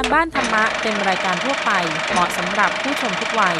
การบ้านธรรมะเป็นรายการทั่วไป เหมาะสำหรับผู้ชมทุกวัย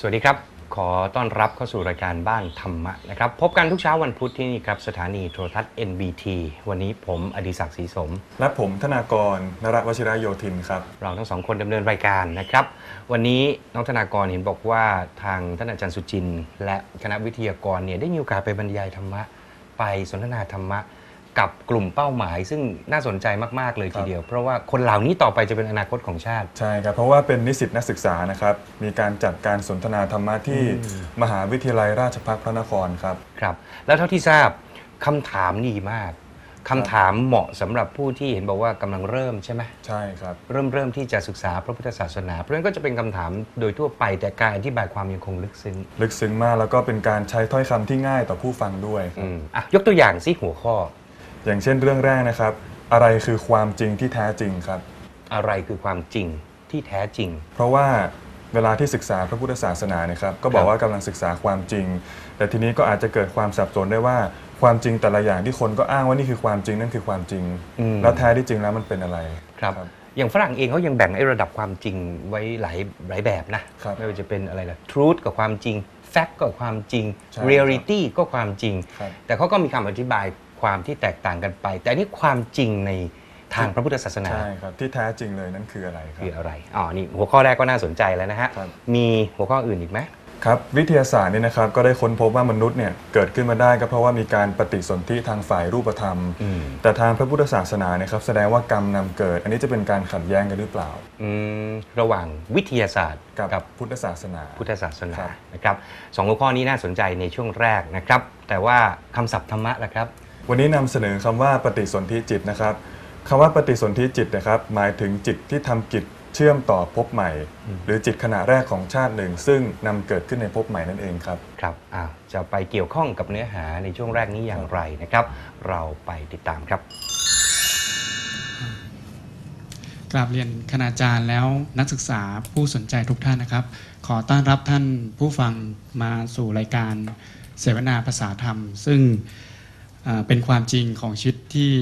สวัสดีครับ ขอต้อนรับเข้าสู่รายการบ้านธรรมะนะครับ พบกันทุกเช้าวันพุธที่นี่ครับ สถานีโทรทัศน์ NBT วันนี้ผมอดิศักดิ์ศรีสม และผมธนากรนรวชิระโยธินครับ เราทั้งสองคนดำเนินรายการนะครับ วันนี้น้องธนากรเห็นบอกว่าทางท่านอาจารย์สุจินต์และคณะวิทยากรเนี่ยได้มีโอกาสไปบรรยายธรรมะ ไปสนทนาธรรมะ กับกลุ่มเป้าหมาย ซึ่งน่าสนใจมาก ๆ เลยทีเดียว เพราะว่าคนเหล่านี้ต่อไปจะเป็นอนาคตของชาติ ใช่ครับ เพราะว่าเป็นนิสิตนักศึกษานะครับ มีการจัดการสนทนาธรรมะที่มหาวิทยาลัยราชภัฏพระนครครับครับ แล้วเท่าที่ทราบคำถามดีมากคำถามเหมาะสำหรับผู้ที่เห็นบอกว่ากำลังเริ่มใช่ไหมใช่ครับ เริ่มเริ่มที่จะศึกษาพระพุทธศาสนา เพราะฉะนั้นก็จะเป็นคำถามโดยทั่วไปแต่การอธิบายความยังคงลึกซึ้งลึกซึ้งมากแล้วก็เป็นการใช้ถ้อยคำที่ง่ายต่อผู้ฟังด้วยครัอืบมอะยกตัวอย่างสิหัวข้อ อย่างเช่นเรื่องแรกนะครับ อะไรคือความจริงที่แท้จริงครับ อะไรคือความจริงที่แท้จริง เพราะว่าเวลาที่ศึกษาพระพุทธศาสนาเนี่ยครับก็บอครักบว่ากำลังศึกษาความจริง แต่ทีนี้ก็อาจจะเกิดความสับสนได้ว่าความจริงแต่ละอย่างที่คนก็อ้างว่านี่คือความจริงนั่นคือความจริงอืมแล้วแท้ที่จริงแล้วมันเป็นอะไรครับอย่างฝรั่งเองเขายังแบ่งไอ้ระดับความจริงไว้หลายหลายแบบนะครับไม่ว่าจะเป็นอะไรล่ะ truth กับความจริง fact ก็ความจริงใช่ reality ก็ความจริงครับแต่เขาก็มีคำอธิบาย ความที่แตกต่างกันไป แต่อันนี้ความจริงในทางพระพุทธศาสนา ใช่ครับ ที่แท้จริงเลยนั่นคืออะไรครับ คืออะไรอ๋อนี่หัวข้อแรกก็น่าสนใจแล้วนะฮะครับ มีหัวข้ออื่นอีกไหม ครับวิทยาศาสตร์เนี่ยนะครับก็ได้ค้นพบว่ามนุษย์เนี่ยเกิดขึ้นมาได้ก็เพราะว่ามีการปฏิสนธิทางฝ่ายรูปธรรม อืม แต่ทางพระพุทธศาสนาเนี่ยครับแสดงว่ากรรมนำเกิด อันนี้จะเป็นการขัดแย้งกันหรือเปล่า อืมระหว่างวิทยาศาสตร์กับกับ พุทธศาสนา พุทธศาสนาครับ นะครับสองหัวข้อนี้น่าสนใจในช่วงแรกนะครับ แต่ว่าคำศัพท์ธรรมะล่ะครับ วันนี้นำเสนอคำว่าปฏิสนธิจิตนะครับคำว่าปฏิสนธิจิตนะครับหมายถึงจิตที่ทำกิจเชื่อมต่อภพใหม่ หรือจิตขณะแรกของชาติหนึ่ง ซึ่งนำเกิดขึ้นในภพใหม่นั่นเองครับครับอ้าวจะไปเกี่ยวข้องกับเนื้อหาในช่วงแรกนี้อย่างไรนะครับ เราไปติดตามครับกราบเรียนคณาจารย์แล้วนักศึกษาผู้สนใจทุกท่านนะครับ ขอต้อนรับท่านผู้ฟังมาสู่รายการเสวนาภาษาธรรม ซึ่ง เป็นความจริงของชีวิตที่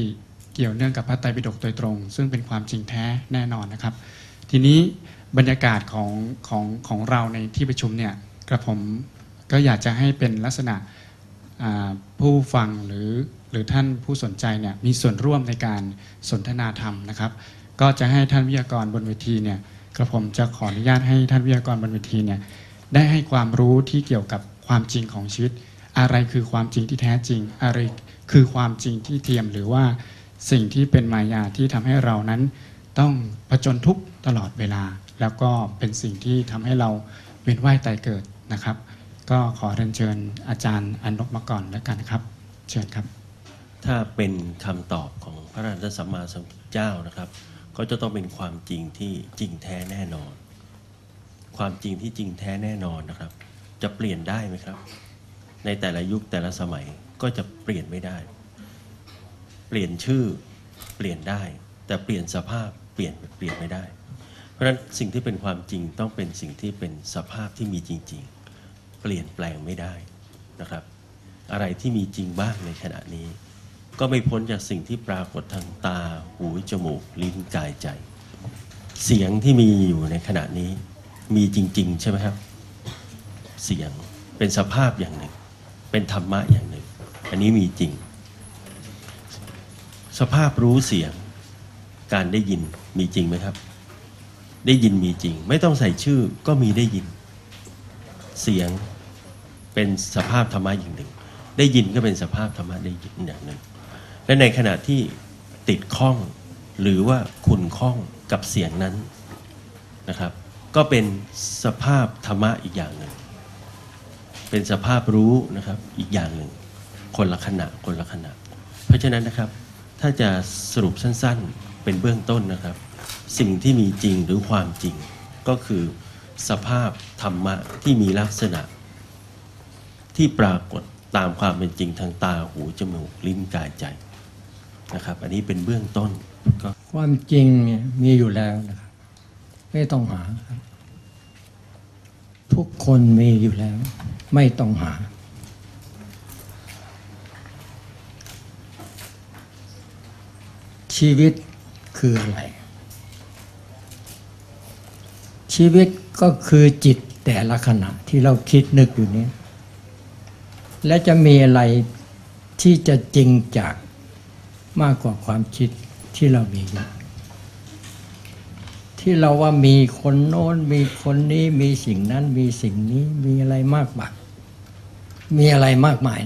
เกี่ยวเนื่องกับพระไตรปิฎกโดยตรง ซึ่งเป็นความจริงแท้แน่นอนนะครับ ทีนี้บรรยากาศของของของเราในที่ประชุมเนี่ยกระผมก็อยากจะให้เป็นลักษณะผู้ฟังหรือหรือท่านผู้สนใจเนี่ยมีส่วนร่วมในการสนทนาธรรมนะครับ ก็จะให้ท่านวิทยากรบนเวทีเนี่ยกระผมจะขออนุญาตให้ท่านวิทยากรบนเวทีเนี่ยได้ให้ความรู้ที่เกี่ยวกับความจริงของชีวิต อะไรคือความจริงที่แท้จริงอะไร คือความจริงที่เทียมหรือว่าสิ่งที่เป็นมายาที่ทำให้เรานั้น ต้องผจญทุกข์ตลอดเวลา แล้วก็เป็นสิ่งที่ทำให้เราเวียนว่ายตายเกิดนะครับ ก็ขอเรียนเชิญอาจารย์อนนกมาก่อนแล้วกันครับ เชิญครับ ถ้าเป็นคำตอบของพระราชสัมมาสัมพุทธเจ้านะครับ ก็จะต้องเป็นความจริงที่จริงแท้แน่นอน ความจริงที่จริงแท้แน่นอนนะครับ จะเปลี่ยนได้ไหมครับ ในแต่ละยุคแต่ละสมัย ก็จะเปลี่ยนไม่ได้ เปลี่ยนชื่อเปลี่ยนได้ แต่เปลี่ยนสภาพเปลี่ยนเปลี่ยนไม่ได้ เพราะฉะนั้นสิ่งที่เป็นความจริงต้องเป็นสิ่งที่เป็นสภาพที่มีจริง ๆ เปลี่ยนแปลงไม่ได้นะครับ อะไรที่มีจริงบ้างในขณะนี้ ก็ไม่พ้นจากสิ่งที่ปรากฏทางตา หูจมูก ลิ้นกายใจ เสียงที่มีอยู่ในขณะนี้ มีจริง ๆ ใช่ไหมครับ เสียงเป็นสภาพอย่างหนึ่ง เป็นธรรมะอย่างหนึ่ง อันนี้มีจริง สภาพรู้เสียง การได้ยินมีจริงไหมครับ ได้ยินมีจริง ไม่ต้องใส่ชื่อก็มีได้ยิน เสียงเป็นสภาพธรรมะอย่างหนึ่ง ได้ยินก็เป็นสภาพธรรมะได้ยินอย่างหนึ่ง และในขณะที่ติดข้อง หรือว่าขุนข้องกับเสียงนั้นนะครับ ก็เป็นสภาพธรรมะอีกอย่างหนึ่ง เป็นสภาพรู้นะครับอีกอย่างหนึ่ง คนละขณะคนละขณะ เพราะฉะนั้นนะครับ ถ้าจะสรุปสั้นๆเป็นเบื้องต้นนะครับ สิ่งที่มีจริงหรือความจริง ก็คือสภาพธรรมะที่มีลักษณะ ที่ปรากฏตามความเป็นจริงทางตาหูจมูกลิ้นกายใจนะครับ อันนี้เป็นเบื้องต้นก็ความจริงเนี่ยมีอยู่แล้วนะครับไม่ต้องหาครับ ทุกคนมีอยู่แล้ว ไม่ต้องหา ชีวิตคืออะไร ชีวิตก็คือจิตแต่ละขณะที่เราคิดนึกอยู่นี้ และจะมีอะไรที่จะจริงจากมากกว่าความคิดที่เรามีอยู่ที่เราว่ามีคนโน้นมีคนนี้มีสิ่งนั้นมีสิ่งนี้มีอะไรมากมายมีอะไรมากมาย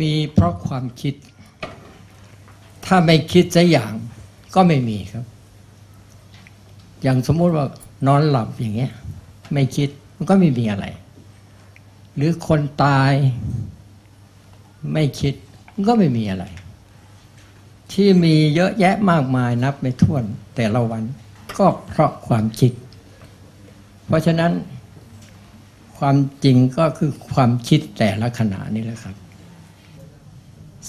มีเพราะความคิด ถ้าไม่คิดสักอย่างก็ไม่มีครับ อย่างสมมุติว่านอนหลับอย่างเงี้ย ไม่คิดมันก็ไม่มีอะไร หรือคนตายไม่คิดมันก็ไม่มีอะไร ที่มีเยอะแยะมากมายนับไม่ถ้วนแต่ละวัน ก็เพราะความคิด เพราะฉะนั้น ความจริงก็คือความคิดแต่ละขณะนี่แหละครับ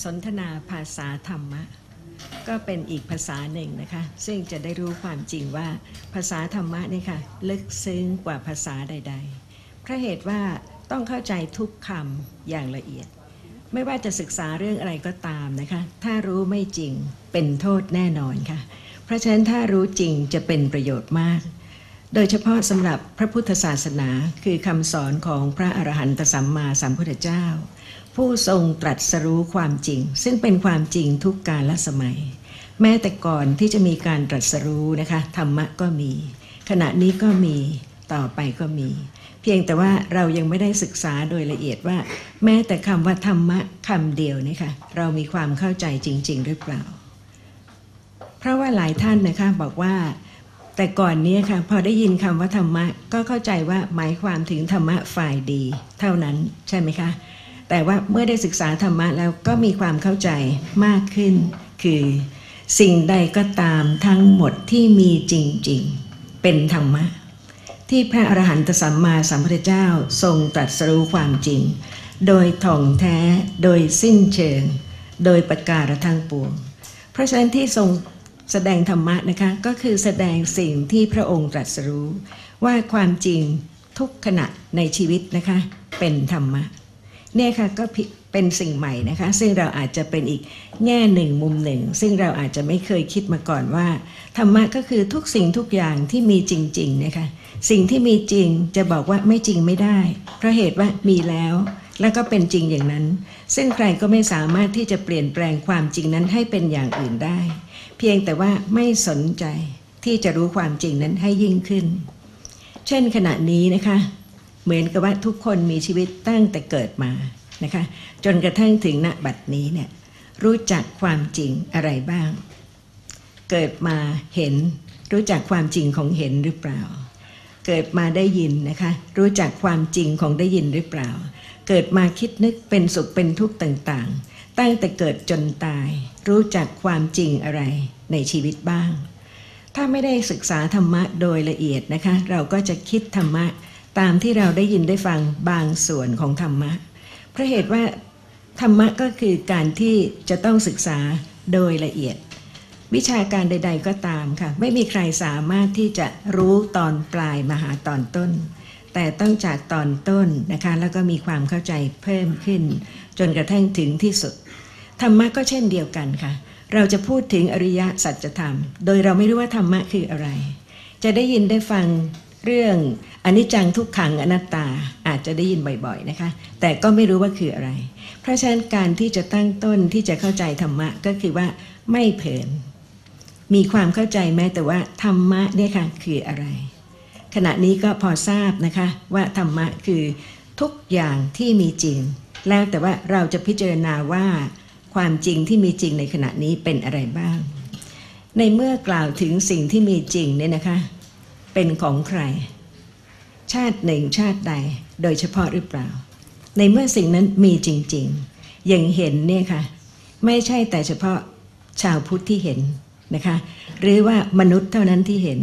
สนทนาภาษาธรรมะ ก็เป็นอีกภาษาหนึ่งนะคะ ซึ่งจะได้รู้ความจริงว่าภาษาธรรมะนี่ค่ะลึกซึ้งกว่าภาษาใด ๆ เพราะเหตุว่าต้องเข้าใจทุกคำอย่างละเอียด ไม่ว่าจะศึกษาเรื่องอะไรก็ตามนะคะ ถ้ารู้ไม่จริงเป็นโทษแน่นอนค่ะ เพราะฉะนั้นถ้ารู้จริงจะเป็นประโยชน์มาก โดยเฉพาะสำหรับพระพุทธศาสนาคือคำสอนของพระอรหันตสัมมาสัมพุทธเจ้า ผู้ทรงตรัสรู้ความจริง ซึ่งเป็นความจริงทุกกาลสมัย แม้แต่ก่อนที่จะมีการตรัสรู้นะคะธรรมะก็มี ขณะนี้ก็มีต่อไปก็มี เพียงแต่ว่าเรายังไม่ได้ศึกษาโดยละเอียดว่า แม้แต่คำว่าธรรมะคำเดียวเนี่ยค่ะเรามีความเข้าใจจริง ๆ หรือเปล่า เพราะว่าหลายท่านนะคะบอกว่าแต่ก่อนนี้ค่ะพอได้ยินคำว่าธรรมะ ก็เข้าใจว่าหมายความถึงธรรมะฝ่ายดี เท่านั้นใช่ไหมคะ แต่ว่าเมื่อได้ศึกษาธรรมะแล้วก็มีความเข้าใจมากขึ้น คือสิ่งใดก็ตามทั้งหมดที่มีจริงๆ เป็นธรรมะ ที่พระอรหันตสัมมาสัมพุทธเจ้าทรงตรัสรู้ความจริง โดยท่องแท้โดยสิ้นเชิง โดยประการทั้งปวง เพราะฉะนั้นที่ทรงแสดงธรรมะนะคะก็คือแสดงสิ่งที่พระองค์ตรัสรู้ ว่าความจริงทุกขณะในชีวิตนะคะเป็นธรรมะ เนี่ยค่ะก็เป็นสิ่งใหม่นะคะ ซึ่งเราอาจจะเป็นอีกแง่หนึ่งมุมหนึ่ง ซึ่งเราอาจจะไม่เคยคิดมาก่อนว่า ธรรมะก็คือทุกสิ่งทุกอย่างที่มีจริงๆนะคะสิ่งที่มีจริงจะบอกว่าไม่จริงไม่ได้ เพราะเหตุว่ามีแล้วแล้วก็เป็นจริงอย่างนั้น ซึ่งใครก็ไม่สามารถที่จะเปลี่ยนแปลงความจริงนั้นให้เป็นอย่างอื่นได้ เพียงแต่ว่าไม่สนใจที่จะรู้ความจริงนั้นให้ยิ่งขึ้น เช่นขณะนี้นะคะ เหมือนกับว่าทุกคนมีชีวิตตั้งแต่เกิดมานะคะจนกระทั่งถึงณบัดนี้เนี่ยรู้จักความจริงอะไรบ้าง เกิดมาเห็นรู้จักความจริงของเห็นหรือเปล่า เกิดมาได้ยินนะคะรู้จักความจริงของได้ยินหรือเปล่า เกิดมาคิดนึกเป็นสุขเป็นทุกข์ต่างๆ ตั้งแต่เกิดจนตาย รู้จักความจริงอะไรในชีวิตบ้าง ถ้าไม่ได้ศึกษาธรรมะโดยละเอียดนะคะ เราก็จะคิดธรรมะ ตามที่เราได้ยินได้ฟังบางส่วนของธรรมะ เพราะเหตุว่าธรรมะก็คือการที่จะต้องศึกษาโดยละเอียด วิชาการใด ๆ ก็ตามค่ะ ไม่มีใครสามารถที่จะรู้ตอนปลายมาหาตอนต้น แต่ต้องจากตอนต้นนะคะ แล้วก็มีความเข้าใจเพิ่มขึ้น จนกระทั่งถึงที่สุด ธรรมะก็เช่นเดียวกันค่ะ เราจะพูดถึงอริยสัจธรรม โดยเราไม่รู้ว่าธรรมะคืออะไร จะได้ยินได้ฟัง เรื่องอนิจจังทุกขังอนัตตาอาจจะได้ยินบ่อยๆนะคะ แต่ก็ไม่รู้ว่าคืออะไร เพราะฉะนั้นการที่จะตั้งต้นที่จะเข้าใจธรรมะก็คือว่าไม่เผลนมีความเข้าใจแม้แต่ว่าธรรมะเนี่ยค่ะคืออะไร ขณะนี้ก็พอทราบนะคะว่าธรรมะคือทุกอย่างที่มีจริง แล้วแต่ว่าเราจะพิจารณาว่าความจริงที่มีจริงในขณะนี้เป็นอะไรบ้าง ในเมื่อกล่าวถึงสิ่งที่มีจริงเนี่ยนะคะ เป็นของใคร ชาติหนึ่งชาติใดโดยเฉพาะหรือเปล่า ในเมื่อสิ่งนั้นมีจริง ๆ อย่างเห็นเนี่ยค่ะ ไม่ใช่แต่เฉพาะชาวพุทธที่เห็นนะคะ หรือว่ามนุษย์เท่านั้นที่เห็น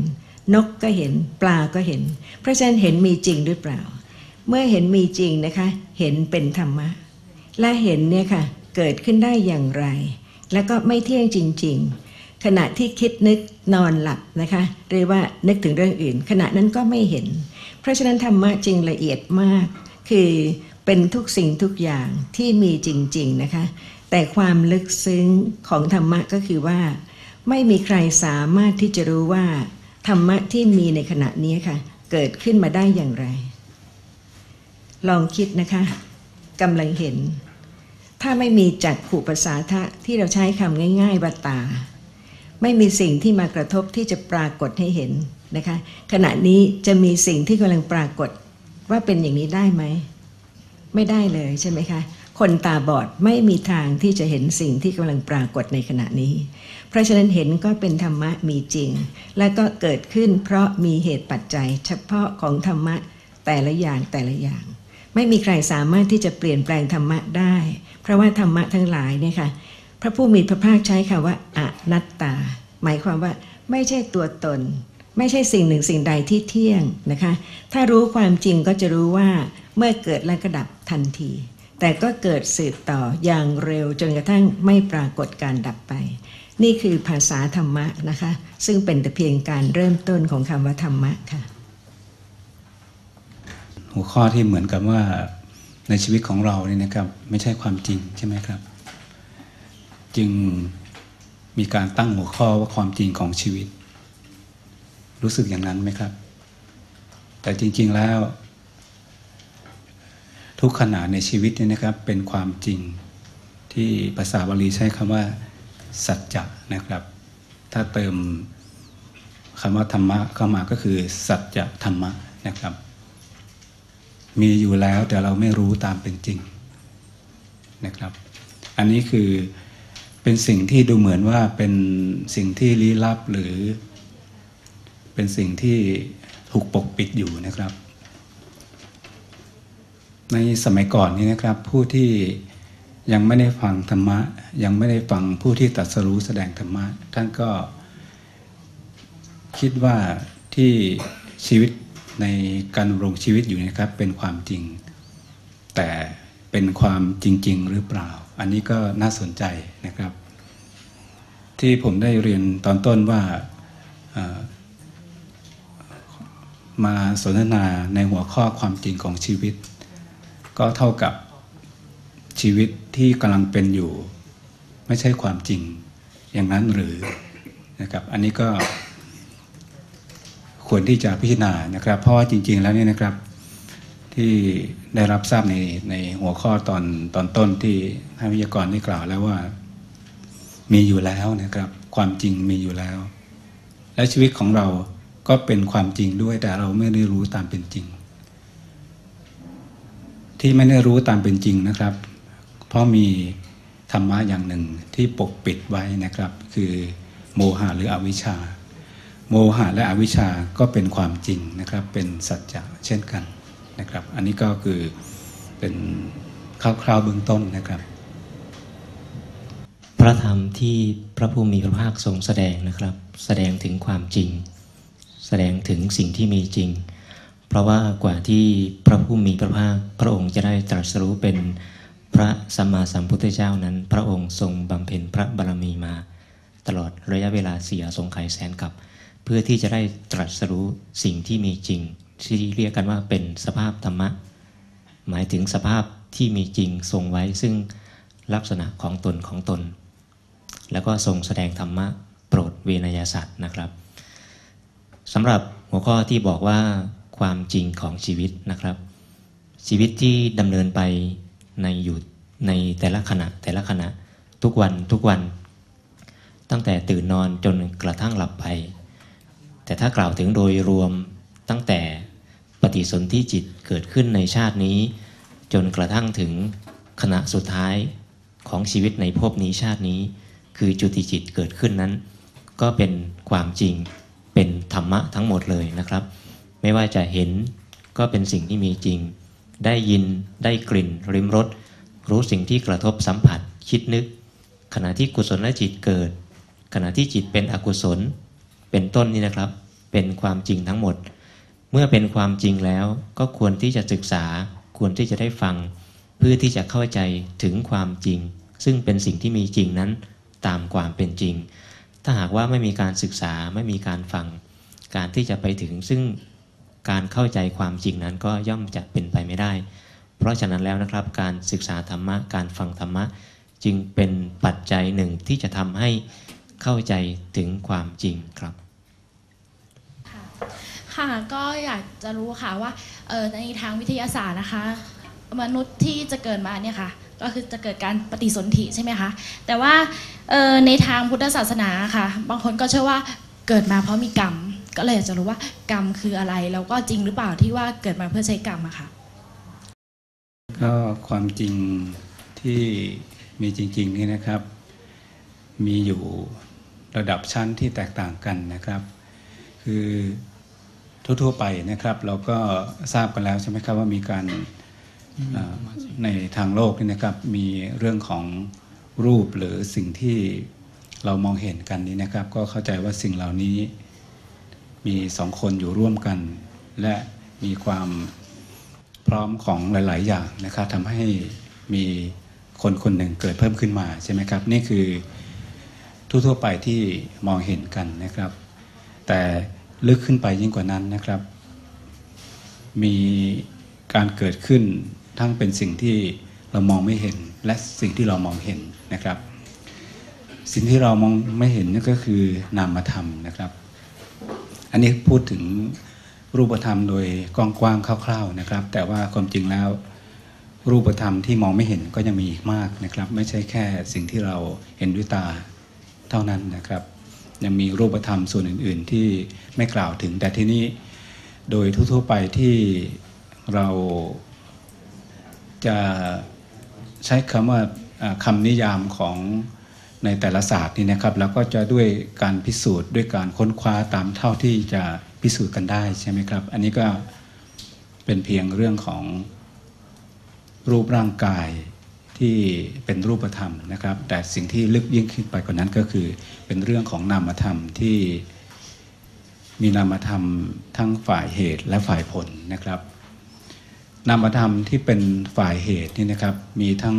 นกก็เห็นปลาก็เห็น เพราะฉะนั้นเห็นมีจริงหรือเปล่า เมื่อเห็นมีจริงนะคะ เห็นเป็นธรรมะ และเห็นเนี่ยค่ะเกิดขึ้นได้อย่างไร แล้วก็ไม่เที่ยงจริง ๆ ขณะที่คิดนึกนอนหลับนะคะหรือว่านึกถึงเรื่องอื่น ขณะนั้นก็ไม่เห็น เพราะฉะนั้นธรรมะจึงละเอียดมาก คือเป็นทุกสิ่งทุกอย่างที่มีจริง ๆนะคะ แต่ความลึกซึ้งของธรรมะก็คือว่า ไม่มีใครสามารถที่จะรู้ว่า ธรรมะที่มีในขณะนี้ค่ะ เกิดขึ้นมาได้อย่างไร ลองคิดนะคะกำลังเห็น ถ้าไม่มีจักขู่ภาษาทะที่เราใช้คำง่ายๆว่าตา ไม่มีสิ่งที่มากระทบที่จะปรากฏให้เห็นนะคะขณะนี้จะมีสิ่งที่กำลังปรากฏว่าเป็นอย่างนี้ได้ไหม ไม่ได้เลยใช่ไหมคะคนตาบอดไม่มีทางที่จะเห็นสิ่งที่กำลังปรากฏในขณะนี้ เพราะฉะนั้นเห็นก็เป็นธรรมะมีจริง และก็เกิดขึ้นเพราะมีเหตุปัจจัย เฉพาะของธรรมะแต่ละอย่างแต่ละอย่าง ไม่มีใครสามารถที่จะเปลี่ยนแปลงธรรมะได้ เพราะว่าธรรมะทั้งหลายเนี่ยค่ะ ระผู้มีพระภาคใช้คำว่าอนัตตา หมายความว่าไม่ใช่ตัวตน ไม่ใช่สิ่งหนึ่งสิ่งใดที่เที่ยงนะคะ ถ้ารู้ความจริงก็จะรู้ว่าเมื่อเกิดแล้วก็ดับทันที แต่ก็เกิดสืบต่ออย่างเร็วจนกระทั่งไม่ปรากฏการดับไป นี่คือภาษาธรรมะนะคะ ซึ่งเป็นแต่เพียงการเริ่มต้นของคำว่าธรรมะค่ะ หัวข้อที่เหมือนกับว่าในชีวิตของเราเนี่ยนะครับ ไม่ใช่ความจริงใช่ไหมครับ จึงมีการตั้งหัวข้อว่าความจริงของชีวิต รู้สึกอย่างนั้นไหมครับ แต่จริง ๆแล้ว ทุกขณะในชีวิตเนี่ยนะครับเป็นความจริงที่ภาษาบาลีใช้คำว่า สัจจะนะครับ ถ้าเติมคำว่าธรรมะเข้ามาก็คือ สัจจะธรรมะนะครับ มีอยู่แล้วแต่เราไม่รู้ตามเป็นจริงนะครับ อันนี้คือ เป็นสิ่งที่ดูเหมือนว่าเป็นสิ่งที่ลี้ลับหรือ เป็นสิ่งที่ถูกปกปิดอยู่นะครับ ในสมัยก่อนนี้นะครับ ผู้ที่ยังไม่ได้ฟังธรรมะ ยังไม่ได้ฟังผู้ที่ตรัสรู้แสดงธรรมะ ท่านก็คิดว่าที่ชีวิตในการดำรงชีวิตอยู่นะครับเป็นความจริง แต่เป็นความจริง ๆ หรือเปล่า อันนี้ก็น่าสนใจนะครับ ที่ผมได้เรียนตอนต้นว่ามาสนทนาในหัวข้อความจริงของชีวิต ก็เท่ากับชีวิตที่กำลังเป็นอยู่ ไม่ใช่ความจริงอย่างนั้นหรือนะครับ อันนี้ก็ควรที่จะพิจารณานะครับ เพราะว่าจริง ๆ แล้วเนี่ยนะครับที่ ได้รับทราบในในหัวข้อตอนตอนต้นที่ท่านวิทยากรได้กล่าวแล้วว่า มีอยู่แล้วนะครับ ความจริงมีอยู่แล้ว และชีวิตของเราก็เป็นความจริงด้วยแต่เราไม่ได้รู้ตามเป็นจริง ที่ไม่ได้รู้ตามเป็นจริงนะครับ เพราะมีธรรมะอย่างหนึ่งที่ปกปิดไว้นะครับ คือโมหะหรืออวิชชา โมหะและอวิชชาก็เป็นความจริงนะครับ เป็นสัจจะเช่นกัน นะครับ อันนี้ก็คือเป็นคร่าวๆเบื้องต้นนะครับ พระธรรมที่พระผู้มีพระภาคทรงแสดงนะครับ แสดงถึงความจริง แสดงถึงสิ่งที่มีจริง เพราะว่ากว่าที่พระผู้มีพระภาคพระองค์จะได้ตรัสรู้เป็นพระสัมมาสัมพุทธเจ้านั้น พระองค์ทรงบำเพ็ญพระบารมีมา ตลอดระยะเวลาเสียสงไขยแสนกับ เพื่อที่จะได้ตรัสรู้สิ่งที่มีจริง ที่เรียกกันว่าเป็นสภาพธรรมะ หมายถึงสภาพที่มีจริงทรงไว้ซึ่งลักษณะของตนของตน แล้วก็ทรงแสดงธรรมะโปรดเวนยสัตว์นะครับสำหรับหัวข้อที่บอกว่าความจริงของชีวิตนะครับ ชีวิตที่ดำเนินไปในอยู่ในแต่ละขณะแต่ละขณะทุกวันทุกวัน ตั้งแต่ตื่นนอนจนกระทั่งหลับไป แต่ถ้ากล่าวถึงโดยรวมตั้งแต่ ฏิสนธิจิตเกิดขึ้นในชาตินี้ จนกระทั่งถึงขณะสุดท้ายของชีวิตในภพนี้ชาตินี้ คือจุติจิตเกิดขึ้นนั้น ก็เป็นความจริงเป็นธรรมะทั้งหมดเลยนะครับ ไม่ว่าจะเห็นก็เป็นสิ่งที่มีจริง ได้ยินได้กลิ่นริมรสรู้สิ่งที่กระทบสัมผัสคิดนึก ขณะที่กุศลจิตเกิด ขณะที่จิตเป็นอกุศล เป็นต้นนี่นะครับ เป็นความจริงทั้งหมด เมื่อเป็นความจริงแล้วก็ควรที่จะศึกษา ควรที่จะได้ฟัง เพื่อที่จะเข้าใจถึงความจริง ซึ่งเป็นสิ่งที่มีจริงนั้นตามความเป็นจริง ถ้าหากว่าไม่มีการศึกษาไม่มีการฟัง การที่จะไปถึงซึ่งการเข้าใจความจริงนั้นก็ย่อมจะเป็นไปไม่ได้ เพราะฉะนั้นแล้วนะครับ การศึกษาธรรมะการฟังธรรมะจึงเป็นปัจจัยหนึ่งที่จะทำให้เข้าใจถึงความจริงครับ ค่ะก็อยากจะรู้ค่ะว่าเออในทางวิทยาศาสตร์นะคะ มนุษย์ที่จะเกิดมาเนี่ยค่ะ ก็คือจะเกิดการปฏิสนธิใช่ไหมคะแต่ว่าเออในทางพุทธศาสนาค่ะ บางคนก็เชื่อว่าเกิดมาเพราะมีกรรม ก็เลยอยากจะรู้ว่ากรรมคืออะไร แล้วก็จริงหรือเปล่าที่ว่าเกิดมาเพื่อใช้กรรมอะค่ะก็ความจริงที่มีจริงๆนี่นะครับ มีอยู่ระดับชั้นที่แตกต่างกันนะครับ คือ ทั่วๆไปนะครับ เราก็ทราบกันแล้วใช่ไหมครับว่ามีการในทางโลกนี่นะครับมีเรื่องของรูปหรือสิ่งที่เรามองเห็นกันนี้นะครับ ก็เข้าใจว่าสิ่งเหล่านี้มีสองคนอยู่ร่วมกัน และมีความพร้อมของหลาย ๆ อย่างนะครับทำให้มีคนคนหนึ่งเกิดเพิ่มขึ้นมาใช่ไหมครับ นี่คือทั่ว ๆ ไปที่มองเห็นกันนะครับ แต่ ลึกขึ้นไปยิ่งกว่านั้นนะครับ มีการเกิดขึ้นทั้งเป็นสิ่งที่เรามองไม่เห็นและสิ่งที่เรามองเห็นนะครับ สิ่งที่เรามองไม่เห็นนี่นก็คือนามธรรมนะครับ อันนี้พูดถึงรูปธรรมโดยกว้างๆคร่าว ๆนะครับ แต่ว่าความจริงแล้วรูปธรรมที่มองไม่เห็นก็ยังมีอีกมากนะครับ ไม่ใช่แค่สิ่งที่เราเห็นด้วยตาเท่านั้นนะครับ ยังมีรูปธรรมส่วนอื่น ๆ ที่ไม่กล่าวถึง แต่ที่นี้โดยทั่วๆไปที่เราจะใช้คำว่าคำนิยามของในแต่ละศาสตร์นี่นะครับ แล้วก็จะด้วยการพิสูจน์ด้วยการค้นคว้าตามเท่าที่จะพิสูจน์กันได้ใช่ไหมครับ อันนี้ก็เป็นเพียงเรื่องของรูปร่างกาย ที่เป็นรูปธรรมนะครับ แต่สิ่งที่ลึกยิ่งขึ้นไปกว่านั้นก็คือ เป็นเรื่องของนามธรรมที่มีนามธรรมทั้งฝ่ายเหตุและฝ่ายผลนะครับ นามธรรมที่เป็นฝ่ายเหตุนี่นะครับมีทั้ง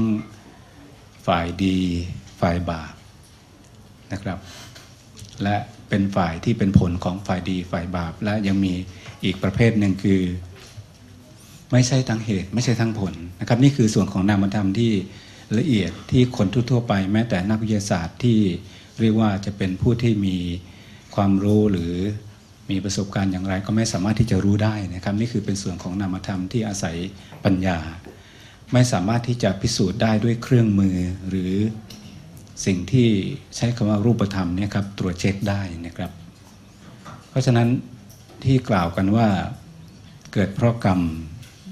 ฝ่ายดีฝ่ายบาปนะครับ และเป็นฝ่ายที่เป็นผลของฝ่ายดีฝ่ายบาป และยังมีอีกประเภทหนึ่งคือ ไม่ใช่ทั้งเหตุ ไม่ใช่ทั้งผลนะครับนี่คือส่วนของนามธรรมที่ละเอียดที่คนทั่วๆไป แม้แต่นักวิทยาศาสตร์ที่เรียกว่าจะเป็นผู้ที่มีความรู้หรือมีประสบการณ์อย่างไร ก็ไม่สามารถที่จะรู้ได้นะครับ นี่คือเป็นส่วนของนามธรรมที่อาศัยปัญญา ไม่สามารถที่จะพิสูจน์ได้ด้วยเครื่องมือหรือสิ่งที่ใช้คำว่ารูปธรรมเนี่ยครับตรวจเช็คได้นะครับ เพราะฉะนั้นที่กล่าวกันว่าเกิดเพราะกรรม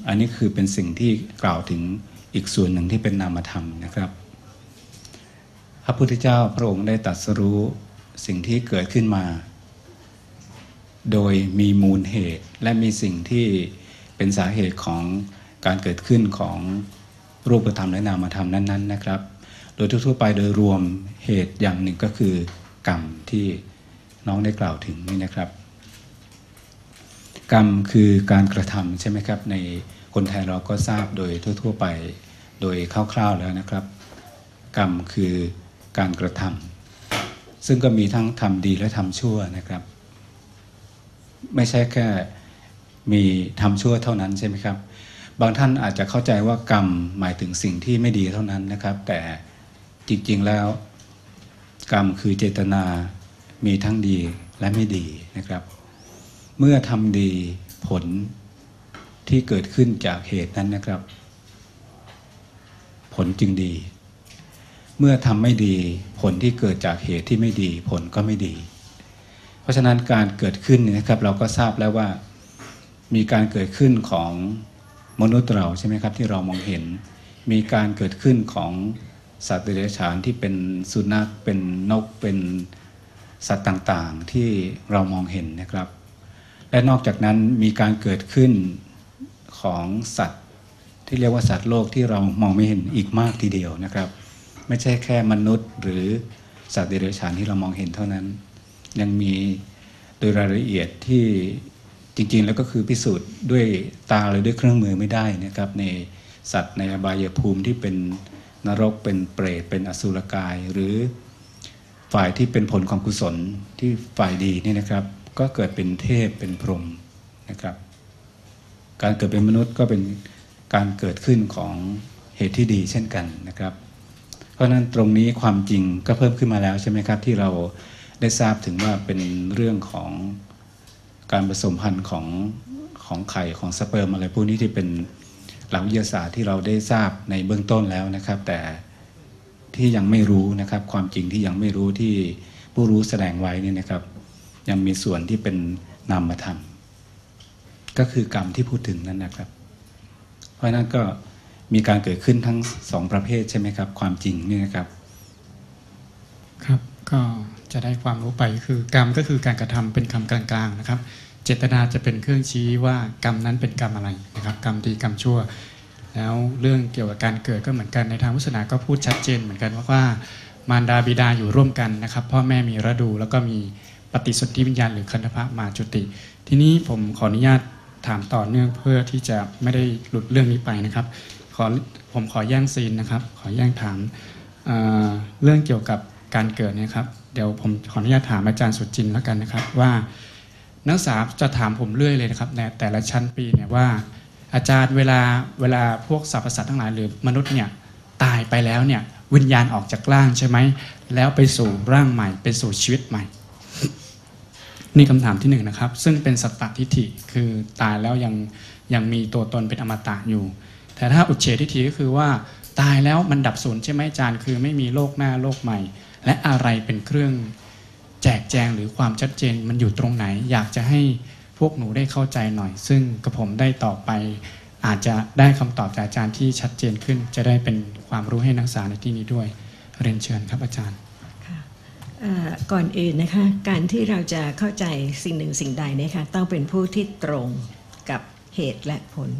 อันนี้คือเป็นสิ่งที่กล่าวถึงอีกส่วนหนึ่งที่เป็นนามธรรมนะครับ พระพุทธเจ้าพระองค์ได้ตรัสรู้สิ่งที่เกิดขึ้นมา โดยมีมูลเหตุและมีสิ่งที่เป็นสาเหตุของการเกิดขึ้นของรูปธรรมและนามธรรมนั้น ๆ นะครับ โดยทั่วๆไปโดยรวมเหตุอย่างหนึ่งก็คือกรรมที่น้องได้กล่าวถึงนี่นะครับ กรรมคือการกระทำใช่ไหมครับใน คนไทยเราก็ทราบโดยทั่ว ๆ ไปโดยคร่าวๆแล้วนะครับ กรรมคือการกระทำซึ่งก็มีทั้งทำดีและทำชั่วนะครับ ไม่ใช่แค่มีทำชั่วเท่านั้นใช่ไหมครับ บางท่านอาจจะเข้าใจว่ากรรมหมายถึงสิ่งที่ไม่ดีเท่านั้นนะครับ แต่จริงๆแล้ว กรรมคือเจตนามีทั้งดีและไม่ดีนะครับ เมื่อทำดีผล ที่เกิดขึ้นจากเหตุนั้นนะครับ ผลจึงดี เมื่อทำไม่ดี ผลที่เกิดจากเหตุที่ไม่ดี ผลก็ไม่ดี เพราะฉะนั้นการเกิดขึ้นเนี่ยนะครับ เราก็ทราบแล้วว่า มีการเกิดขึ้นของมนุษย์เราใช่ไหมครับ ที่เรามองเห็น มีการเกิดขึ้นของสัตว์เดรัจฉานที่เป็นสุนัขเป็นนกเป็นสัตว์ต่างๆที่เรามองเห็นนะครับ และนอกจากนั้นมีการเกิดขึ้น ของสัตว์ ที่เรียกว่าสัตว์โลกที่เรามองไม่เห็นอีกมากทีเดียวนะครับ ไม่ใช่แค่มนุษย์หรือสัตว์เดรัจฉานที่เรามองเห็นเท่านั้น ยังมีโดยรายละเอียดที่จริงๆ แล้วก็คือพิสูจน์ด้วยตาหรือด้วยเครื่องมือไม่ได้นะครับ ในสัตว์ในอบายภูมิที่เป็นนรกเป็นเปรตเป็นอสุรกาย หรือฝ่ายที่เป็นผลของกุศลที่ฝ่ายดีนี่นะครับ ก็เกิดเป็นเทพเป็นพรหมนะครับ การเกิดเป็นมนุษย์ก็เป็นการเกิดขึ้นของเหตุที่ดีเช่นกันนะครับ เพราะฉะนั้นตรงนี้ความจริงก็เพิ่มขึ้นมาแล้วใช่ไหมครับ ที่เราได้ทราบถึงว่าเป็นเรื่องของการผสมพันธุ์ของของไข่ของสเปิร์มอะไรพวกนี้ที่เป็นหลักวิทยาศาสตร์ที่เราได้ทราบในเบื้องต้นแล้วนะครับ แต่ที่ยังไม่รู้นะครับ ความจริงที่ยังไม่รู้ที่ผู้รู้แสดงไว้นี่นะครับ ยังมีส่วนที่เป็นนามธรรม ก็คือกรรมที่พูดถึงนั่นนะครับ เพราะนั้นก็มีการเกิดขึ้นทั้งสองประเภทใช่ไหมครับ ความจริงนี่นะครับ ครับก็จะได้ความรู้ไปคือกรรมก็คือการกระทำเป็นคำกลางๆนะครับ เจตนาจะเป็นเครื่องชี้ว่ากรรมนั้นเป็นกรรมอะไรนะครับ กรรมดีกรรมชั่ว แล้วเรื่องเกี่ยวกับการเกิดก็เหมือนกันในทางพุทธศาสนาก็พูดชัดเจนเหมือนกันว่าว่ามารดาบิดาอยู่ร่วมกันนะครับ พ่อแม่มีระดูแล้วก็มีปฏิสนธิวิญญาณหรือคันธพะมาจุติ ทีนี้ผมขออนุญาต ถามต่อเนื่องเพื่อที่จะไม่ได้หลุดเรื่องนี้ไปนะครับขอผมขอแย่งซีนนะครับ ขอแย่งถามเเรื่องเกี่ยวกับการเกิดเนยครับเดี๋ยวผมขออนุญาตถามอาจารย์สุจินแล้วกันนะครับว่านักศึกษาจะถามผมเรื่อยเลยนะครับในแต่ละชั้นปีเนี่ยว่า อาจารย์เวลาเวลาพวกสรรพสัตว์ทั้งหลายหรือมนุษย์เนี่ยตายไปแล้วเนี่ยวิญญาณออกจากร่างใช่ไหมแล้วไปสู่ร่างใหม่ไปสู่ชีวิตใหม่ นี่คำถามที่หนึ่งนะครับ ซึ่งเป็นสัตตทิฏฐิคือตายแล้วยังยังมีตัวตนเป็นอมตะอยู่ แต่ถ้าอุเฉททิฏฐิก็คือว่า ตายแล้วมันดับสูญใช่ไหมอาจารย์คือไม่มีโลกหน้าโลกใหม่ และอะไรเป็นเครื่องแจกแจงหรือความชัดเจนมันอยู่ตรงไหน อยากจะให้พวกหนูได้เข้าใจหน่อย ซึ่งกระผมได้ตอบไป อาจจะได้คำตอบจากอาจารย์ที่ชัดเจนขึ้น จะได้เป็นความรู้ให้นักศึกษาในที่นี้ด้วย เรียนเชิญครับอาจารย์ ก่อนอื่นนะคะ การที่เราจะเข้าใจสิ่งหนึ่งสิ่งใดเนะคะต้องเป็นผู้ที่ตรงกับเหตุและผล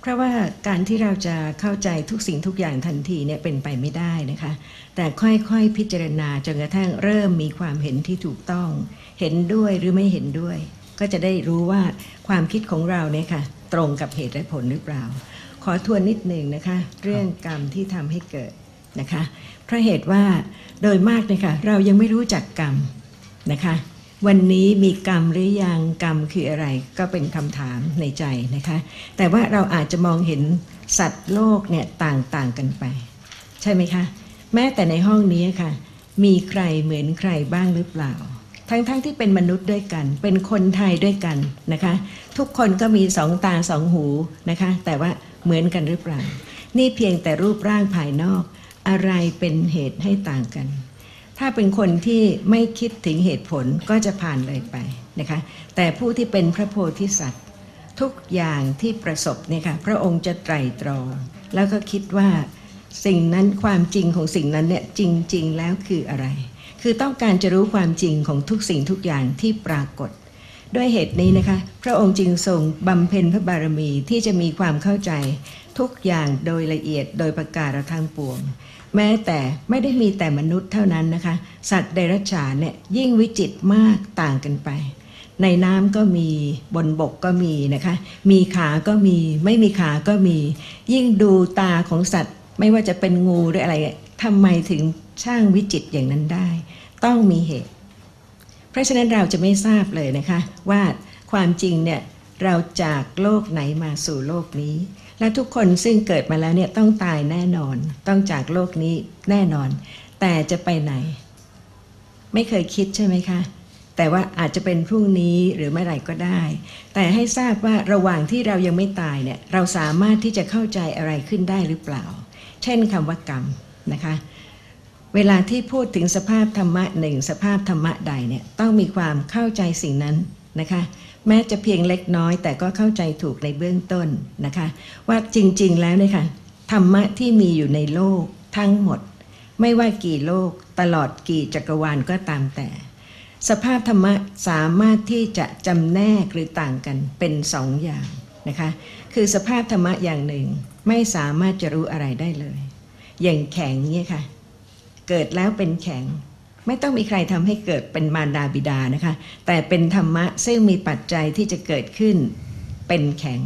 เพราะว่าการที่เราจะเข้าใจทุกสิ่งทุกอย่างทันทีเนี่ยเป็นไปไม่ได้นะคะ แต่ค่อยๆพิจารณาจนกระทั่งเริ่มมีความเห็นที่ถูกต้อง เห็นด้วยหรือไม่เห็นด้วย ก็จะได้รู้ว่าความคิดของเราเนี่ยค่ะตรงกับเหตุและผลหรือเปล่า ขอทวนนิดหนึ่งนะคะ เรื่องกรรมที่ทำให้เกิด นะคะเพราะเหตุว่าโดยมากเนะคะเรายังไม่รู้จักกรรมนะคะวันนี้มีกรรมหรือยังกรรมคืออะไรก็เป็นคำถามในใจนะคะแต่ว่าเราอาจจะมองเห็นสัตว์โลกเนี่ยต่างๆกันไป ใช่ไหมคะ แม้แต่ในห้องนี้ค่ะ มีใครเหมือนใครบ้างหรือเปล่า ทั้งๆทที่เป็นมนุษย์ด้วยกัน เป็นคนไทยด้วยกันนะคะ ทุกคนก็มีสองตาสองหูนะคะ แต่ว่าเหมือนกันหรือเปล่า นี่เพียงแต่รูปร่างภายนอก อะไรเป็นเหตุให้ต่างกัน ถ้าเป็นคนที่ไม่คิดถึงเหตุผลก็จะผ่านเลยไปนะคะแต่ผู้ที่เป็นพระโพธิสัตว์ ทุกอย่างที่ประสบเนี่ยค่ะพระองค์จะไตรตรอง แล้วก็คิดว่าสิ่งนั้นความจริงของสิ่งนั้นเนี่ยจริง ๆ แล้วคืออะไร คือต้องการจะรู้ความจริงของทุกสิ่งทุกอย่างที่ปรากฏ ด้วยเหตุนี้นะคะ พระองค์จึงทรงบำเพ็ญพระบารมีที่จะมีความเข้าใจ ทุกอย่างโดยละเอียดโดยประการทางปวง แม้แต่ไม่ได้มีแต่มนุษย์เท่านั้นนะคะ สัตว์เดรัจฉานเนี่ยยิ่งวิจิตมากต่างกันไป ในน้ำก็มีบนบกก็มีนะคะ มีขาก็มีไม่มีขาก็มี ยิ่งดูตาของสัตว์ ไม่ว่าจะเป็นงูหรืออะไรทำไมถึงช่างวิจิตอย่างนั้นได้ ต้องมีเหตุ เพราะฉะนั้นเราจะไม่ทราบเลยนะคะ ว่าความจริงเนี่ยเราจากโลกไหนมาสู่โลกนี้ และทุกคนซึ่งเกิดมาแล้วเนี่ยต้องตายแน่นอน ต้องจากโลกนี้แน่นอน แต่จะไปไหน ไม่เคยคิดใช่ไหมคะ แต่ว่าอาจจะเป็นพรุ่งนี้หรือเมื่อไหร่ก็ได้ แต่ให้ทราบว่าระหว่างที่เรายังไม่ตายเนี่ยเราสามารถที่จะเข้าใจอะไรขึ้นได้หรือเปล่า เช่นคำว่ากรรมนะคะเวลาที่พูดถึงสภาพธรรมะหนึ่งสภาพธรรมะใดเนี่ยต้องมีความเข้าใจสิ่งนั้น นะคะแม้จะเพียงเล็กน้อย แต่ก็เข้าใจถูกในเบื้องต้นนะคะ ว่าจริงๆแล้วเนี่ยค่ะธรรมะที่มีอยู่ในโลกทั้งหมด ไม่ว่ากี่โลกตลอดกี่จักรวาลก็ตามแต่ สภาพธรรมะสามารถที่จะจำแนกหรือต่างกันเป็นสองอย่างนะคะคือสภาพธรรมะอย่างหนึ่งไม่สามารถจะรู้อะไรได้เลย อย่างแข็งเนี่ยค่ะเกิดแล้วเป็นแข็ง ไม่ต้องมีใครทำให้เกิดเป็นมารดาบิดานะคะ แต่เป็นธรรมะซึ่งมีปัจจัยที่จะเกิดขึ้นเป็นแข็ง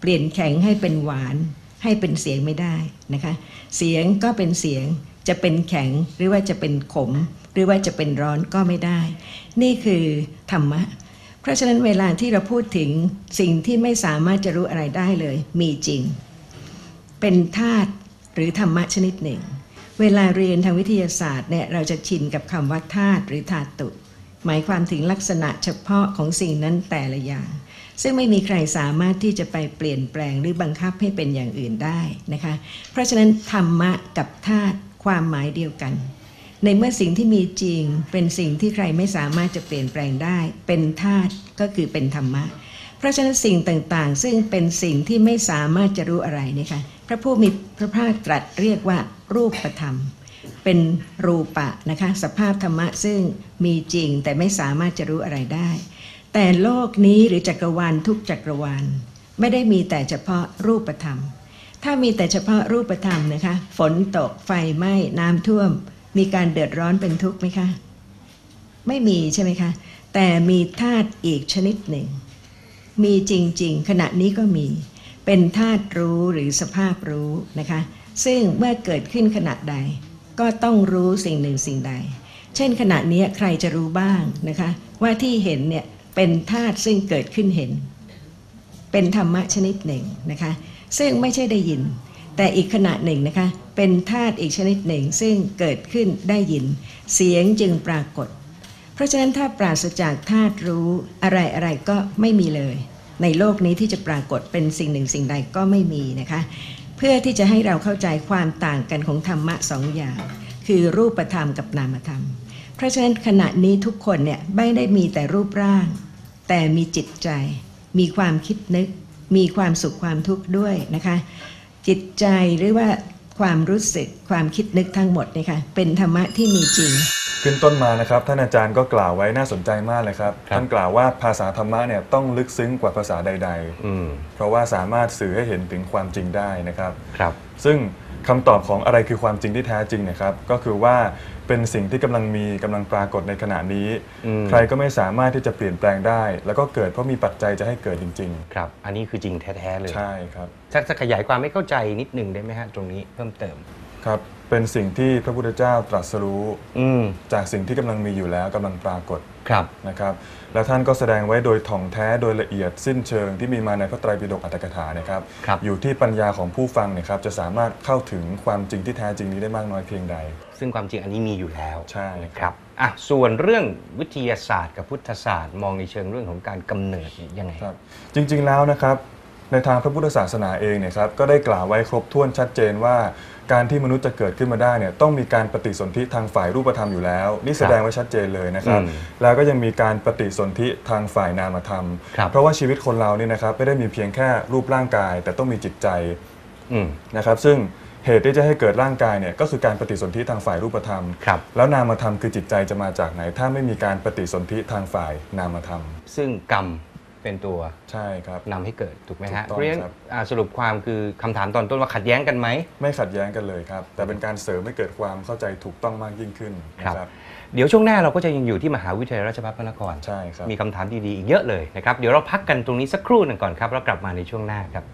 เปลี่ยนแข็งให้เป็นหวาน ให้เป็นเสียงไม่ได้นะคะ เสียงก็เป็นเสียงจะเป็นแข็งหรือว่าจะเป็นขม หรือว่าจะเป็นร้อนก็ไม่ได้ นี่คือธรรมะ เพราะฉะนั้นเวลาที่เราพูดถึงสิ่งที่ไม่สามารถจะรู้อะไรได้เลย มีจริง เป็นธาตุหรือธรรมะชนิดหนึ่ง เวลาเรียนทางวิทยาศาสตร์เนี่ยเราจะชินกับคำว่าธาตุหรือธาตุหมายความถึงลักษณะเฉพาะของสิ่งนั้นแต่ละอย่าง ซึ่งไม่มีใครสามารถที่จะไปเปลี่ยนแปลงหรือบังคับให้เป็นอย่างอื่นได้นะคะ เพราะฉะนั้นธรรมะกับธาตุความหมายเดียวกัน ในเมื่อสิ่งที่มีจริง เป็นสิ่งที่ใครไม่สามารถจะเปลี่ยนแปลงได้ เป็นธาตุก็คือเป็นธรรมะ เพราะฉะนั้นสิ่งต่างๆ ซึ่งเป็นสิ่งที่ไม่สามารถจะรู้อะไรนี่ยค่ะ พระผู้มีพระภาคตรัสเรียกว่ารูปธรรม เป็นรูปะนะคะ สภาพธรรมะซึ่งมีจริงแต่ไม่สามารถจะรู้อะไรได้ แต่โลกนี้หรือจักรวาลทุกจักรวาล ไม่ได้มีแต่เฉพาะรูปธรรม ถ้ามีแต่เฉพาะรูปธรรมนะคะ ฝนตกไฟไหม้น้ำท่วม มีการเดือดร้อนเป็นทุกข์ไหมคะ ไม่มีใช่ไหมคะ แต่มีธาตุอีกชนิดหนึ่ง มีจริง ๆ ขณะนี้ก็มี เป็นธาตุรู้หรือสภาพรู้นะคะ ซึ่งเมื่อเกิดขึ้นขณะใด ก็ต้องรู้สิ่งหนึ่งสิ่งใด เช่นขณะนี้ใครจะรู้บ้างนะคะ ว่าที่เห็นเนี่ยเป็นธาตุซึ่งเกิดขึ้นเห็น เป็นธรรมะชนิดหนึ่งนะคะ ซึ่งไม่ใช่ได้ยิน แต่อีกขณะหนึ่งนะคะ เป็นธาตุอีกชนิดหนึ่ง ซึ่งเกิดขึ้นได้ยิน เสียงจึงปรากฏ เพราะฉะนั้นถ้าปราศจากธาตุรู้อะไรอะไรก็ไม่มีเลย ในโลกนี้ที่จะปรากฏเป็นสิ่งหนึ่งสิ่งใดก็ไม่มีนะคะ เพื่อที่จะให้เราเข้าใจความต่างกันของธรรมะสองอย่าง คือรูปธรรมกับนามธรรม เพราะฉะนั้นขณะนี้ทุกคนเนี่ยไม่ได้มีแต่รูปร่าง แต่มีจิตใจ มีความคิดนึก มีความสุขความทุกข์ด้วยนะคะ จิตใจหรือว่าความรู้สึกความคิดนึกทั้งหมดเนี่ยค่ะเป็นธรรมะที่มีจริง ขึ้นต้นมานะครับท่านอาจารย์ก็กล่าวไว้น่าสนใจมากเลยครับ ครับท่านกล่าวว่าภาษาธรรมะเนี่ยต้องลึกซึ้งกว่าภาษาใด อืม ๆ เพราะว่าสามารถสื่อให้เห็นถึงความจริงได้นะครับ ครับ ซึ่งคำตอบของอะไรคือความจริงที่แท้จริงเนะครับก็คือว่าเป็นสิ่งที่กำลังมีกำลังปรากฏในขณะนี้ อืม ใครก็ไม่สามารถที่จะเปลี่ยนแปลงได้ แล้วก็เกิดเพราะมีปัจจัยจะให้เกิดจริง ครับ อันนี้คือจริงแท้ ๆ เลยๆ ใช่ครับถ้าจะขยายความไม่เข้าใจนิดหนึ่งได้ไหมฮะตรงนี้เพิ่มเติม ครับ เป็นสิ่งที่พระพุทธเจ้าตรัสรู้อืมจากสิ่งที่กำลังมีอยู่แล้วกำลังปรากฏครับ นะครับ แล้วท่านก็แสดงไว้โดยถ่องแท้โดยละเอียดสิ้นเชิงที่มีมาในพระไตรปิฎกอัตถกถานะครับ ครับ อยู่ที่ปัญญาของผู้ฟังเนะครับ จะสามารถเข้าถึงความจริงที่แท้จริงนี้ได้มากน้อยเพียงใด ซึ่งความจริงอันนี้มีอยู่แล้วใช่ครับอะส่วนเรื่องวิทยาศาสตร์กับพุทธศาสตร์ มองในเชิงเรื่องของการกำเนิดเนี่ยยังไง ครับจริงๆแล้วนะครับ ในทางพระพุทธศาสนาเองเนี่ยครับก็ได้กล่าวไว้ครบถ้วนชัดเจนว่า การที่มนุษย์จะเกิดขึ้นมาได้เนี่ยต้องมีการปฏิสนธิทางฝ่ายรูปธรรมอยู่แล้ว นี่แสดงไว้ชัดเจนเลยนะครับอืมแล้วก็ยังมีการปฏิสนธิทางฝ่ายนามธรรมครับเพราะว่าชีวิตคนเราเนี่ยนะครับไม่ได้มีเพียงแค่รูปร่างกาย แต่ต้องมีจิตใจอืมนะครับซึ่งเหตุที่จะให้เกิดร่างกายเนี่ยก็คือการปฏิสนธิทางฝ่ายรูปธรรมครับแล้วนามธรรมคือจิตใจจะมาจากไหน ถ้าไม่มีการปฏิสนธิทางฝ่ายนามธรรม ซึ่งกรรม เป็นตัวใช่ครับ นำให้เกิดถูกไหมฮะถูกต้องเพราะฉะนั้นครับ อ่าสรุปความคือคำถามตอนต้นว่าขัดแย้งกันไหม ไม่ขัดแย้งกันเลยครับ แต่เป็นการเสริมให้เกิดความเข้าใจถูกต้องมากยิ่งขึ้นนะครับ เดี๋ยวช่วงหน้าเราก็จะยังอยู่ที่มหาวิทยาลัยราชภัฏพระนคร ใช่ครับ มีคำถามดีๆอีกเยอะเลยนะครับ เดี๋ยวเราพักกันตรงนี้สักครู่หนึ่งก่อนครับ แล้วกลับมาในช่วงหน้าครับ